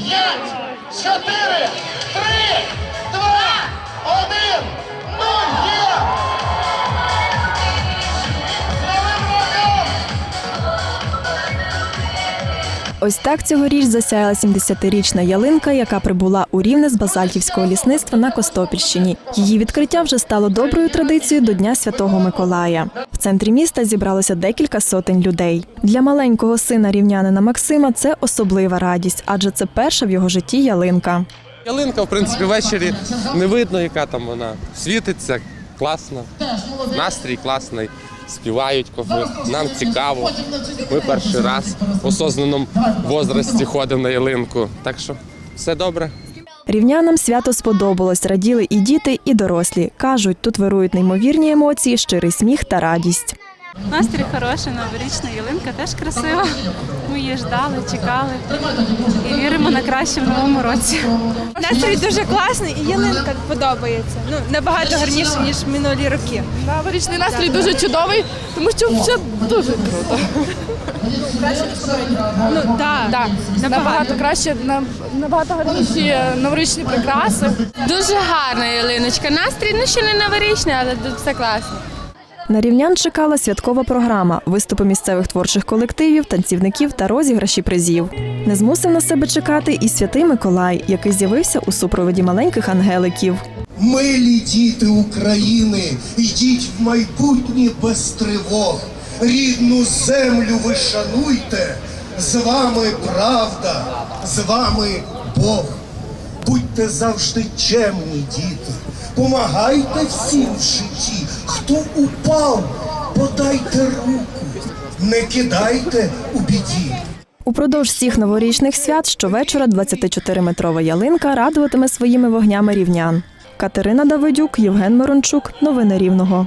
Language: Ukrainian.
п'ять, чотири, три, Ось так цьогоріч засяяла 70-річна ялинка, яка прибула у Рівне з базальтівського лісництва на Костопільщині. Її відкриття вже стало доброю традицією до Дня Святого Миколая. В центрі міста зібралося декілька сотень людей. Для маленького сина рівнянина Максима це особлива радість, адже це перша в його житті ялинка. Ялинка, в принципі, ввечері не видно, яка там вона. Світиться, класно. Настрій класний. Співають. Нам цікаво. Ми перший раз в осознаному возрасті ходимо на ялинку. Так що все добре. Рівнянам свято сподобалось, раділи і діти, і дорослі. Кажуть, тут вирують неймовірні емоції, щирий сміх та радість. Настрій хороший, новорічна ялинка теж красива. Ми її ждали, чекали і віримо на краще в новому році. Настрій дуже класний і ялинка подобається. Ну набагато гарніше ніж минулі роки. Новорічний настрій дуже чудовий, тому що все дуже круто. Ну так, Так, набагато краще, набагато гарніші новорічні прикраси. Дуже гарна ялиночка. Настрій ну ще не новорічний, але тут все класно. На рівнян чекала святкова програма, виступи місцевих творчих колективів, танцівників та розіграші призів. Не змусив на себе чекати і святий Миколай, який з'явився у супроводі маленьких ангеликів. Милі діти України, йдіть в майбутнє без тривог. Рідну землю ви шануйте, з вами правда, з вами Бог. Будьте завжди чемні, діти, помагайте всім в житті. Хто упав, подайте руку, не кидайте у біді. Упродовж всіх новорічних свят щовечора 24-метрова ялинка радуватиме своїми вогнями рівнян. Катерина Давидюк, Євген Мирончук. Новини Рівного.